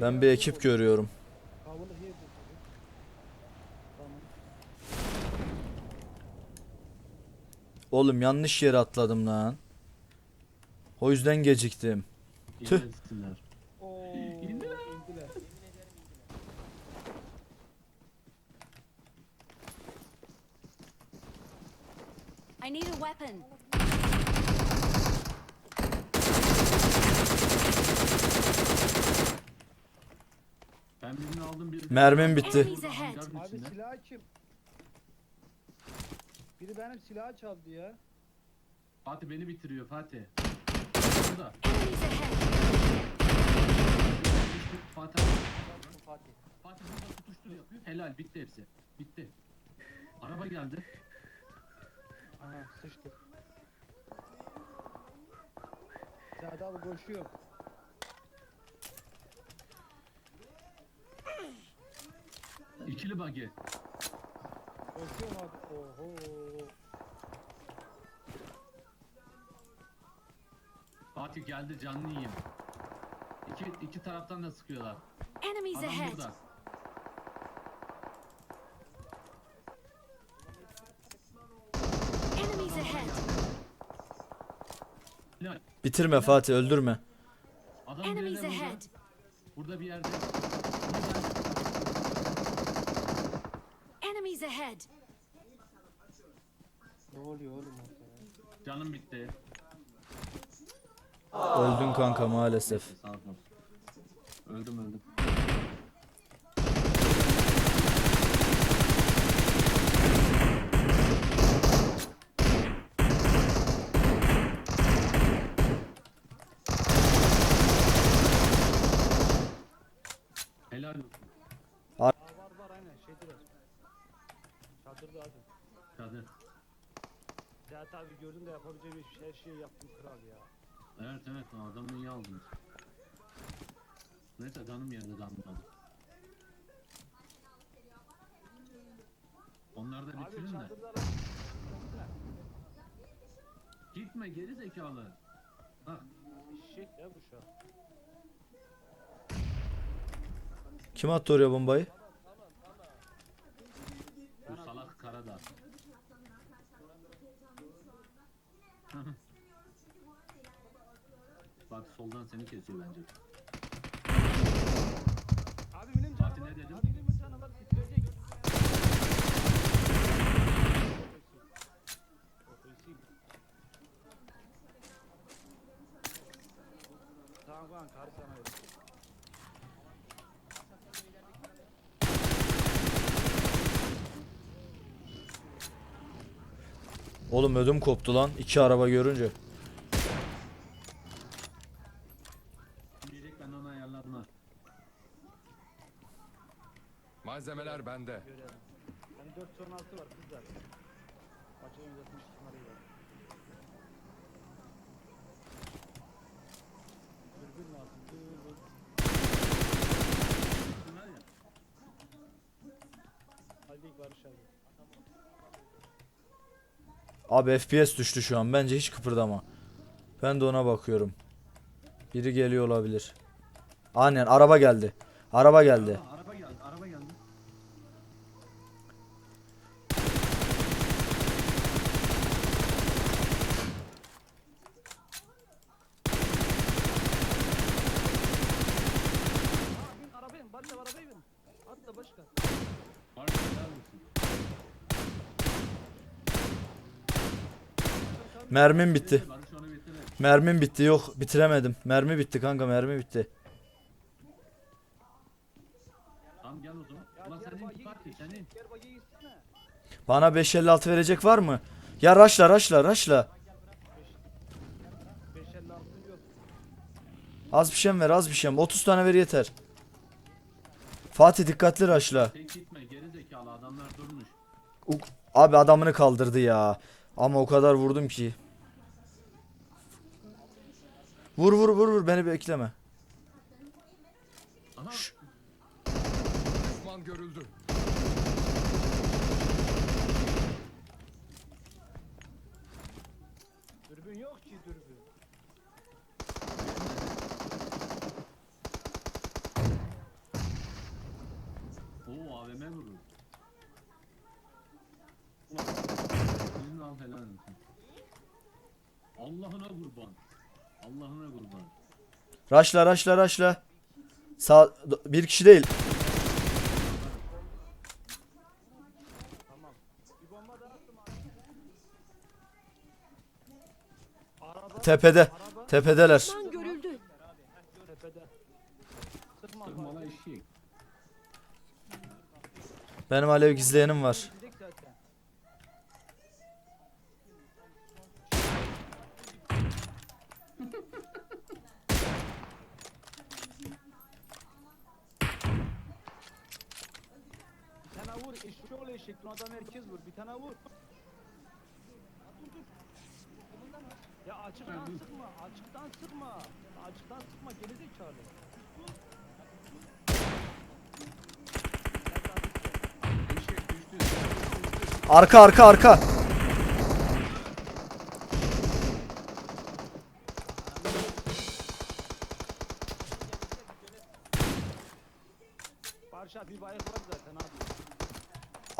Ben bir ekip görüyorum. Oğlum yanlış yere atladım lan. O yüzden geciktim. Tüh. İnmesinler. Oo, İndiler. indiler. I need a weapon. Birini aldım birini. Mermim bitti. Abi silah kim? Biri benim silahı çaldı ya. Fatih beni bitiriyor Fatih. Burada. Fatih. Fatih. Fatih burada tutuştur yapıyor. Helal bitti hepsi. Bitti. Araba geldi. Aha sıçtık. Sadi abi koşuyor. İkili buggy. Koşuyorum abi. Oho. Fatih geldi canlı yiyeyim. İki, iki taraftan da sıkıyorlar. Enemies Adam ahead. burada. Enemies ahead. Helal. Bitirme Fatih öldürme. Adam Enemies birine burada. ahead. Burada bir yerde. Enemies ahead. Ne oluyor oğlum orada ya? Canım bitti. Öldün kanka maalesef. Sağ. Öldüm öldüm. Helal olsun. Aa, var var aynen şeydiler. Çadırda abi. Kadir. Ya tabi gördün de yapabileceğim hiçbir şey, her şeyi yaptım kral ya. Evet evet adamı iyi aldınız. Neyse canım yerde damladı. Onları da Abi bitirin de. Gitme geri zekalı. Ha, Eşek ya bu şu an. Kim attı oraya bombayı? bu salak Karadağ. Bak soldan seni kesiyor bence. Abi benim Fatih canavar, ne dedim? abi benim canavar bitirecek. Tamam lan karı sana Oğlum ödüm koptu lan. iki araba görünce. Diyecek ben onu ayarladım ha. Malzemeler bende. Hani 4 son altı var kızlar. Maçın numarayı var. Dürbün lazım. Dürbün. Şunlar ya. Hadi Barış abi. Abi FPS düştü şu an. Bence hiç kıpırdama. Ben de ona bakıyorum. Biri geliyor olabilir. Aynen araba geldi. Araba geldi araba geldi. Aa bin arabaya bin. Barış abi arabaya bin. Atla başka. Barış helal olsun. Mermim bitti. Mermim bitti. Yok bitiremedim. Mermi bitti kanka mermi bitti. Bana 556 verecek var mı? Ya raşla raşla raşla. 556 yok. Az bir şey ver az bir şey mi? 30 tane ver yeter. Fatih dikkatli raşla. Abi adamını kaldırdı ya. Ama o kadar vurdum ki. Vur vur vur vur beni bekleme. Düşman görüldü. Dürbün yok ki dürbün. Kurban. Allah'ına kurban. Raşla raşla raşla. Sağ bir kişi değil. Tamam. Bir bomba daha attım abi. Araba. Tepede. Tepedeler. Düşman görüldü. Benim alev gizleyenim var. Bir tane vur, eşek ol eşek, adam herkes vur, bir tane vur. Ya açıktan sıkma, açıktan sıkma. Açıktan sıkma, gerizekalı. Eşek düştü. Arka arka arka.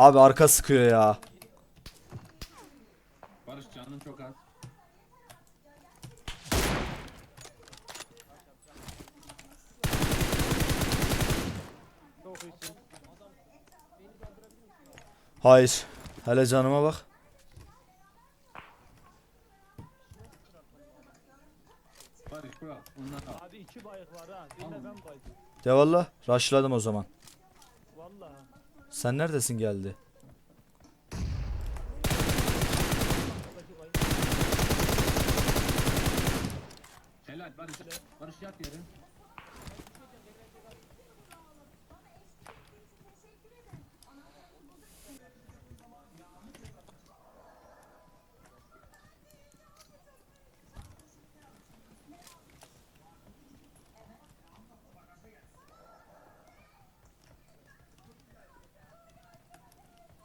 Abi arka sıkıyor ya. Barış canın çok az. Hayır. Hele canıma bak. Barış bırak. Al. Abi iki bayrak var ha. Birine ben baydım. De valla. Raşladım o zaman. Vallahi. Sen neredesin geldi? Helal Barış. Barış yat yere.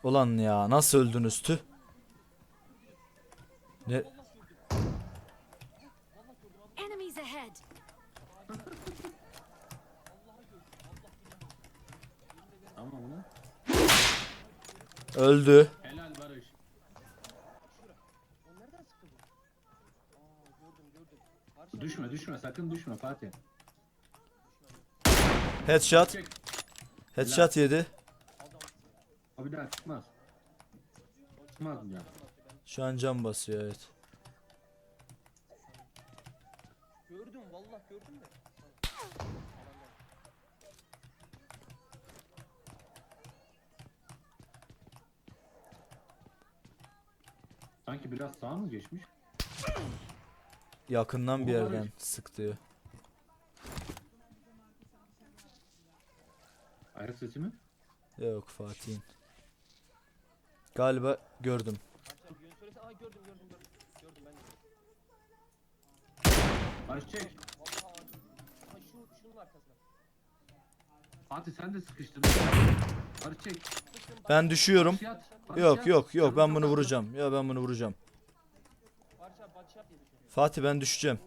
Ulan ya nasıl öldünüz tüh. Ne? Öldü. Helal Barış. Düşme düşme sakın düşme Fatih. Headshot. Headshot yedi. O bir daha çıkmaz. Çıkmaz bir daha. Şu an cam basıyor evet. Gördüm vallahi gördüm de. Sanki biraz sağa mı geçmiş? Yakından bir yerden Barış. sıktı. Ayak sesi mi? Yok Fatih'in. Galiba gördüm. Hatta yön söylese aa gördüm gördüm gördüm. Gördüm Barış çek. Şunun arkasına. Fatih sen de sıkıştın. Barış çek. Ben düşüyorum. Yok yok yok ben bunu vuracağım. Ya ben bunu vuracağım. Fatih ben düşeceğim.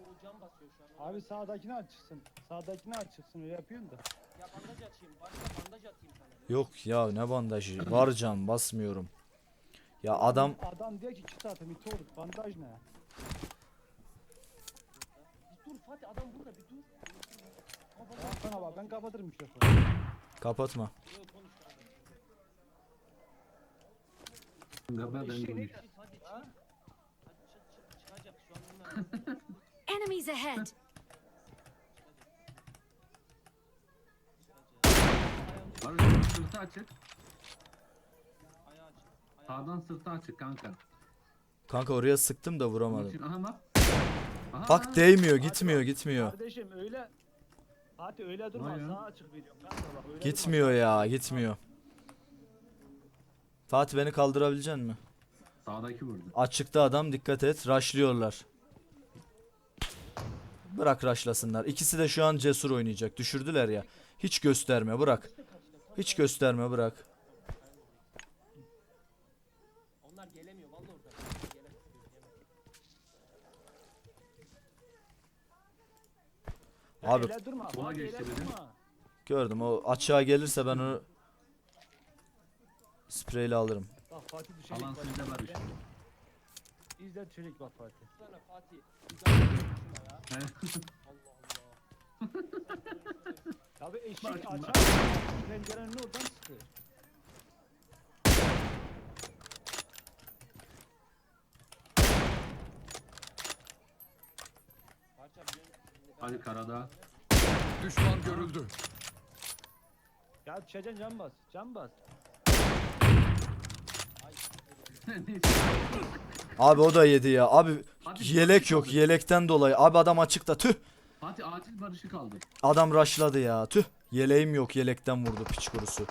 Abi sağdakini açıksın. Sağdakini açıksın yapıyorsun da. Ya bandaj atayım. Bandaj atayım sana. Yok ya ne bandajı. Var can basmıyorum. Ya adam Adam diyor ki kit atım iti olur. Bandaj ne? Bir dur Fatih adam burada bir dur. Tamam sana bak ben kapatırım mikrofonu. kapatma. abi. Ben konuş. Çık. Çık çık. Enemies ahead. Barış sırtı açık. Sağdan sırtı açık kanka. Kanka oraya sıktım da vuramadım. için aha bak. Aha, Bak değmiyor gitmiyor gitmiyor. Kardeşim öyle Fatih öyle durma Vay ya. sağ açık veriyorum. Kanka bak öyle Gitmiyor ya gitmiyor. Fatih beni kaldırabilecek mi? Sağdaki vurdu. Açıkta adam dikkat et. Raşlıyorlar. Bırak raşlasınlar. İkisi de şu an cesur oynayacak. Düşürdüler ya. Hiç gösterme bırak. Hiç gösterme bırak. Onlar gelemiyor vallahi orada. Gelemez. durma. Abi Öyle durma. Sola Fatih geçti öyle dedim. durma. gördüm o açığa gelirse ben onu spreyle alırım. Bak Fatih düşecek. Alan bak. sizde Barış. İzle çelik bak Fatih. Sana Fatih. He. Allah Allah. Abi eşek Bak açar. Pencerenin oradan çıktı. Parça biliyorsun. şimdi ben- Hadi karada. Düşman görüldü. Ya düşeceksin can bas. Can bas. Abi o da yedi ya. Abi Hadi yelek yok yelekten dolayı. Abi adam açıkta tüh. Fatih acil barışı kaldı. Adam rushladı ya tüh. Yeleğim yok yelekten vurdu piç kurusu.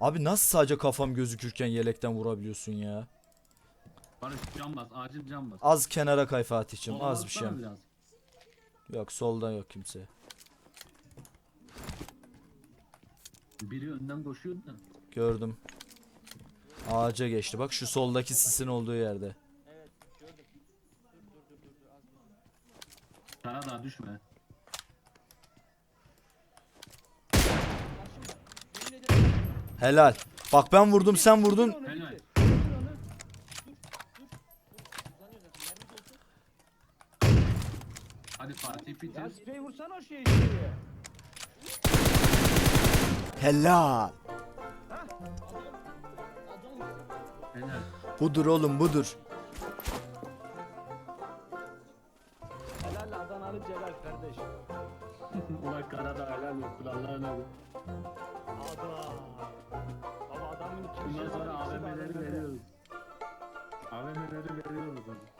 Abi nasıl sadece kafam gözükürken yelekten vurabiliyorsun ya? Barış can bas acil can bas. Az kenara kay Fatih'cim Sola az bir şey. baksana biraz. Yok solda yok kimse. Biri önden koşuyordu da. Gördüm. Ağaca geçti. Bak şu soldaki sisin olduğu yerde. Evet gördüm. Dur dur dur dur dur az dur. Düşme. Helal. Bak ben vurdum sen vurdun. Helal. bitir. Bitir onu. Uzanıyor zaten. Mermi dolsun. Hadi Fatih Ya bitir. sprey vursana o şeyi. Helal. Helal. Budur oğlum budur. Helal Adanalı Celal kardeş. Ulan karada helal olsun Allah'ın adı. Ada. Baba adamın iki Bundan sonra AVM'leri veriyoruz. AVM'leri veriyoruz hadi.